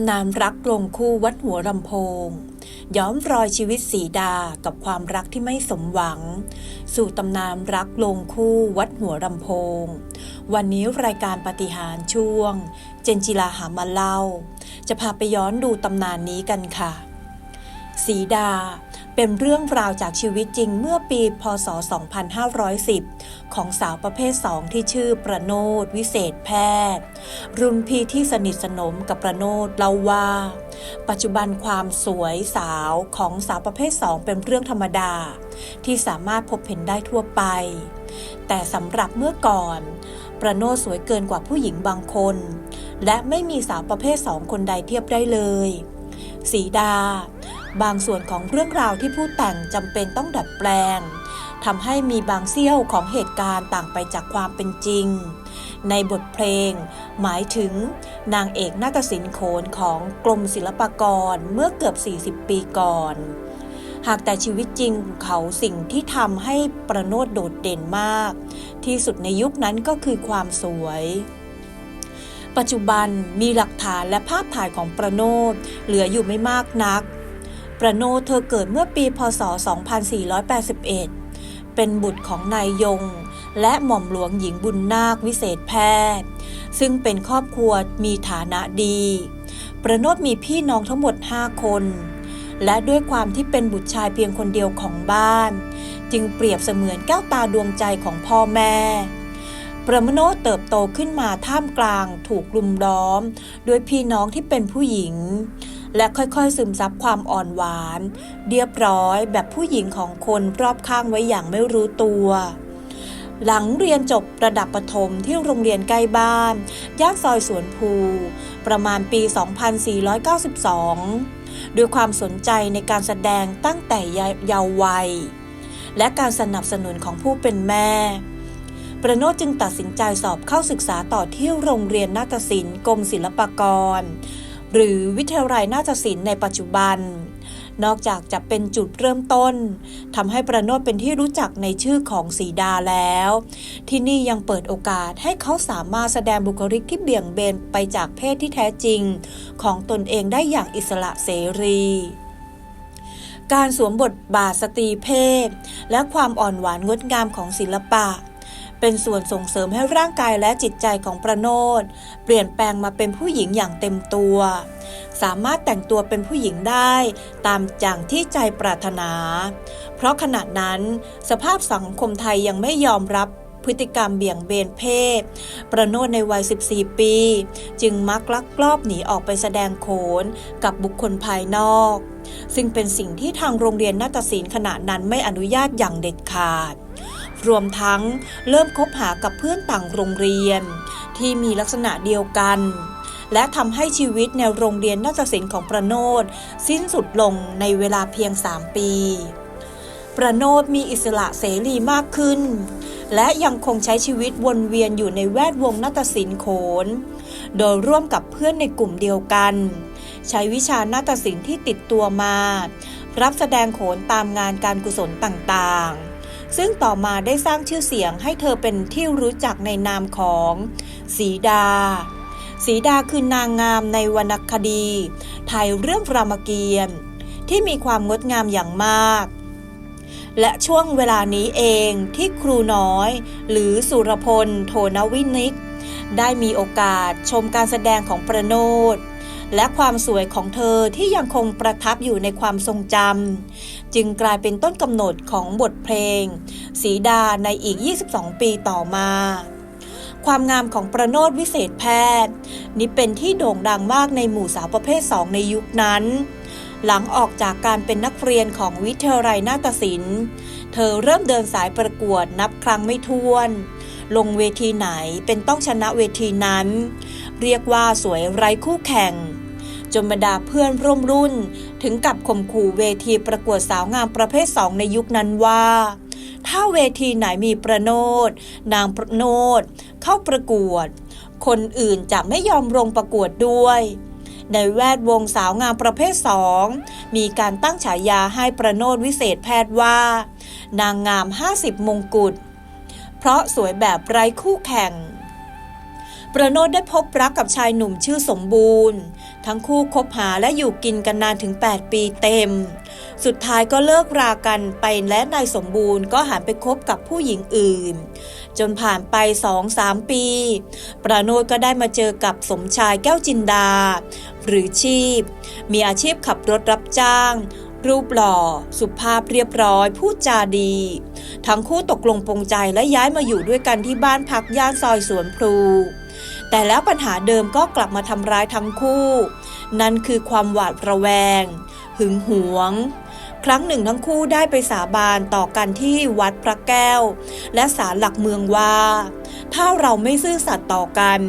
ำนานรักลงคู่วัดหัวลำโพง ย้อมรอยชีวิตสีดากับความรักที่ไม่สมหวัง สู่ตำนานรักลงคู่วัดหัวลำโพง วันนี้รายการปฏิหารย์ช่วง เจนจิลาหามาเล่า จะพาไปย้อนดูตำนานนี้กันค่ะ สีดา เป็นเรื่องราวจากชีวิตจริงเมื่อปีพศ 2510 ของสาวประเภท 2 ที่ชื่อประโนดวิเศษแพทย์ รุ่นพี่ที่สนิทสนมกับประโนดเล่าว่า ปัจจุบันความสวยสาวของสาวประเภท 2 เป็นเรื่องธรรมดา ที่สามารถพบเห็นได้ทั่วไป แต่สำหรับเมื่อก่อน ประโนดสวยเกินกว่าผู้หญิงบางคน และไม่มีสาวประเภท2คนใดเทียบได้เลย สีดา บางส่วนของเรื่องราวที่ผู้แต่งจำเป็นต้องดัดแปลงทำให้มีบางเสี้ยวของเหตุการณ์ต่างไปจากความเป็นจริง ในบทเพลง หมายถึง นางเอกนาฏศิลป์โขนของกรมศิลปากรเมื่อเกือบ 40 ปีก่อน หากแต่ชีวิตจริงเขาสิ่งที่ทำให้ประโนดโดดเด่นมาก ที่สุดในยุคนั้นก็คือความสวยปัจจุบันมีหลักฐานและภาพถ่ายของประโนดเหลืออยู่ไม่มากนัก ประโนเธอเกิดเมื่อปีพศ 2481 เป็นบุตรของนายยง และหม่อมหลวงหญิงบุญนาควิเศษแพทย์ ซึ่งเป็นครอบครัวมีฐานะดี ประโนดมีพี่น้องทั้งหมด 5 คน และด้วยความที่เป็นบุตรชายเพียงคนเดียวของบ้าน จึงเปรียบเสมือนแก้วตาดวงใจของพ่อแม่ประมโนเติบโตขึ้นมาท่ามกลางถูกลุมล้อม ด้วยพี่น้องที่เป็นผู้หญิง และค่อยๆซึมซับความอ่อนหวาน เรียบร้อยแบบผู้หญิงของคนรอบข้างไว้อย่างไม่รู้ตัว หลังเรียนจบระดับประถมที่โรงเรียนใกล้บ้าน ย่านซอยสวนภู ประมาณปี 2492 ด้วยความสนใจในการแสดงตั้งแต่เยาว์วัย และการสนับสนุนของผู้เป็นแม่ประโนตจึงตัดสินใจสอบเข้าศึกษาต่อที่โรงเรียนนาฏศิลป์กรมศิลปากร หรือวิทยาลัยนาฏศิลป์ในปัจจุบัน นอกจากจะเป็นจุดเริ่มต้นทำให้ประโนตเป็นที่รู้จักในชื่อของสีดาแล้ว ที่นี่ยังเปิดโอกาสให้เขาสามารถแสดงบุคลิกที่เบี่ยงเบนไปจากเพศที่แท้จริง ของตนเองได้อย่างอิสระเสรีการสวมบทบาทสตรีเพศ และความอ่อนหวานงดงามของศิลปะ เป็นส่วนส่งเสริมให้ร่างกายและจิตใจของประโนดเปลี่ยนแปลงมาเป็นผู้หญิงอย่างเต็มตัว สามารถแต่งตัวเป็นผู้หญิงได้ ตามอย่างที่ใจปรารถนา เพราะขณะนั้นสภาพสังคมไทยยังไม่ยอมรับพฤติกรรมเบี่ยงเบนเพศ ประโนดในวัย 14 ปี จึงมักลักลอบหนีออกไปแสดงโขนกับบุคคลภายนอก ซึ่งเป็นสิ่งที่ทางโรงเรียนนาฏศิลป์ขณะนั้นไม่อนุญาตอย่างเด็ดขาด รวมทั้งเริ่มคบหากับเพื่อนต่างโรงเรียน ที่มีลักษณะเดียวกัน และทำให้ชีวิตในโรงเรียนนาฏศิลป์ของประโนดสิ้นสุดลงในเวลาเพียง 3 ปี ประโนดมีอิสระเสรีมากขึ้น และยังคงใช้ชีวิตวนเวียนอยู่ในแวดวงนาฏศิลป์โขน โดยร่วมกับเพื่อนในกลุ่มเดียวกัน ใช้วิชานาฏศิลป์ที่ติดตัวมา รับแสดงโขนตามงานการกุศลต่างๆ ซึ่งต่อมาได้สร้างชื่อเสียงให้เธอเป็นที่รู้จักในนามของสีดาสีดาคือนางงามในวรรณคดีไทยเรื่องรามเกียรติ์ที่มีความงดงามอย่างมาก และช่วงเวลานี้เองที่ครูน้อย หรือสุรพล โทนวินิก ได้มีโอกาสชมการแสดงของประโนดและความสวยของเธอที่ยังคงประทับอยู่ในความทรงจำจึงกลายเป็นต้นกำหนดของบทเพลง สีดาในอีก 22 ปีต่อมา ความงามของประโนดวิเศษแพทย์ นี้เป็นที่โด่งดังมากในหมู่สาวประเภทสองในยุคนั้น หลังออกจากการเป็นนักเรียนของวิทยาลัยนาฏศิลป์ เธอเริ่มเดินสายประกวดนับครั้งไม่ถ้วน ลงเวทีไหนเป็นต้องชนะเวทีนั้น เรียกว่าสวยไร้คู่แข่ง จนบรรดาเพื่อนร่วมรุ่น ถึงกับข่มขู่เวทีประกวดสาวงามประเภทสองในยุคนั้นว่า ถ้าเวทีไหนมีประโนดนางประโนดเข้าประกวด คนอื่นจะไม่ยอมลงประกวดด้วยในแวดวงสาวงามประเภทสองมีการตั้งฉายาให้ประโนดวิเศษแพทย์ว่า นางงาม 50 มงกุฎ เพราะสวยแบบไร้คู่แข่ง ประโนดได้พบรักกับชายหนุ่มชื่อสมบูรณ์ ทั้งคู่คบหาและอยู่กินกันนานถึง 8 ปีเต็ม สุดท้ายก็เลิกรากันไปและนายสมบูรณ์ก็หันไปคบกับผู้หญิงอื่น จนผ่านไป2-3ปี ประโนดก็ได้มาเจอกับสมชายแก้วจินดา หรือชีพ มีอาชีพขับรถรับจ้าง รูปหล่อ สุภาพเรียบร้อยพูดจาดี ทั้งคู่ตกลงปรงใจและย้ายมาอยู่ด้วยกันที่บ้านพักย่านซอยสวนพลูแต่แล้วปัญหาเดิมก็กลับมาทำร้ายทั้งคู่ นั่นคือความหวาดระแวง หึงหวง ครั้งหนึ่งทั้งคู่ได้ไปสาบานต่อกันที่วัดพระแก้ว และศาลหลักเมืองว่า ถ้าเราไม่ซื่อสัตย์ต่อกัน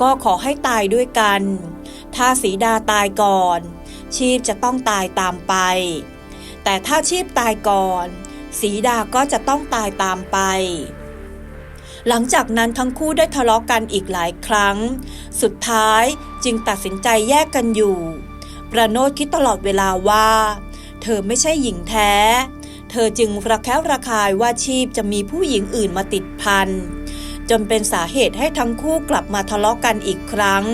ก็ขอให้ตายด้วยกัน ถ้าสีดาตายก่อน ชีพจะต้องตายตามไป แต่ถ้าชีพตายก่อน สีดาก็จะต้องตายตามไป หลังจากนั้นทั้งคู่ได้ทะเลาะกันอีกหลายครั้ง สุดท้ายจึงตัดสินใจแยกกันอยู่ ประโนดคิดตลอดเวลาว่า เธอไม่ใช่หญิงแท้ เธอจึงระแคะระคายว่าชีพจะมีผู้หญิงอื่นมาติดพันจนเป็นสาเหตุให้ทั้งคู่กลับมาทะเลาะกันอีกครั้ง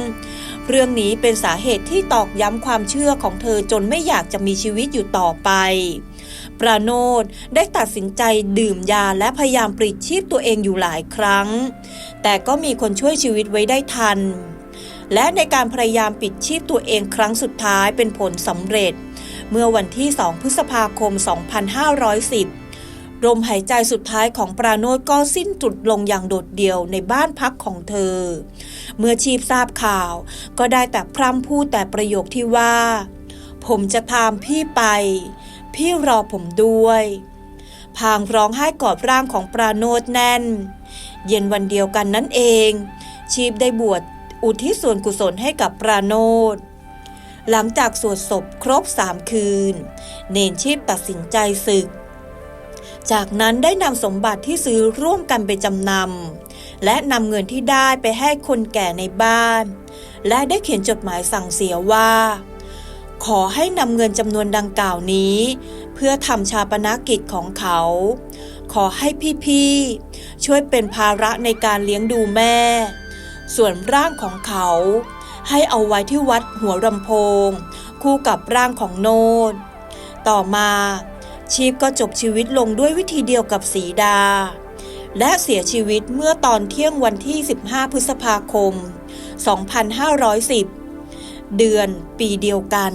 เรื่องนี้เป็นสาเหตุที่ตอกย้ำความเชื่อของเธอจนไม่อยากจะมีชีวิตอยู่ต่อไป ประโนดได้ตัดสินใจดื่มยาและพยายามปลิดชีพตัวเองอยู่หลายครั้ง แต่ก็มีคนช่วยชีวิตไว้ได้ทัน และในการพยายามปิดชีพตัวเองครั้งสุดท้ายเป็นผลสำเร็จ เมื่อวันที่ 2 พฤษภาคม 2510 ลมหายใจสุดท้ายของปราโนดก็สิ้นสุดลงอย่างโดดเดี่ยวในบ้านพักของเธอ เมื่อชีพทราบข่าว ก็ได้แต่พร่ำพูดแต่ประโยคที่ว่า ผมจะตามพี่ไป พี่รอผมด้วย พางร้องไห้กอดร่างของปราโนดแน่น เย็นวันเดียวกันนั่นเอง ชีพได้บวชอุทิศส่วนกุศลให้กับปราโนดหลังจากสวดศพครบสามคืน เนนชีพตัดสินใจศึก จากนั้นได้นำสมบัติที่ซื้อร่วมกันไปจำนำและนำเงินที่ได้ไปให้คนแก่ในบ้าน และได้เขียนจดหมายสั่งเสียว่า ขอให้นำเงินจำนวนดังกล่าวนี้ เพื่อทำชาปนกิจของเขา ขอให้พี่ๆ ช่วยเป็นภาระในการเลี้ยงดูแม่ ส่วนร่างของเขา ให้เอาไว้ที่วัดหัวลำโพง คู่กับร่างของโนดต่อมา ชีพก็จบชีวิตลงด้วยวิธีเดียวกับสีดา และเสียชีวิตเมื่อตอนเที่ยงวันที่ 15 พฤษภาคม 2510 เดือนปีเดียวกัน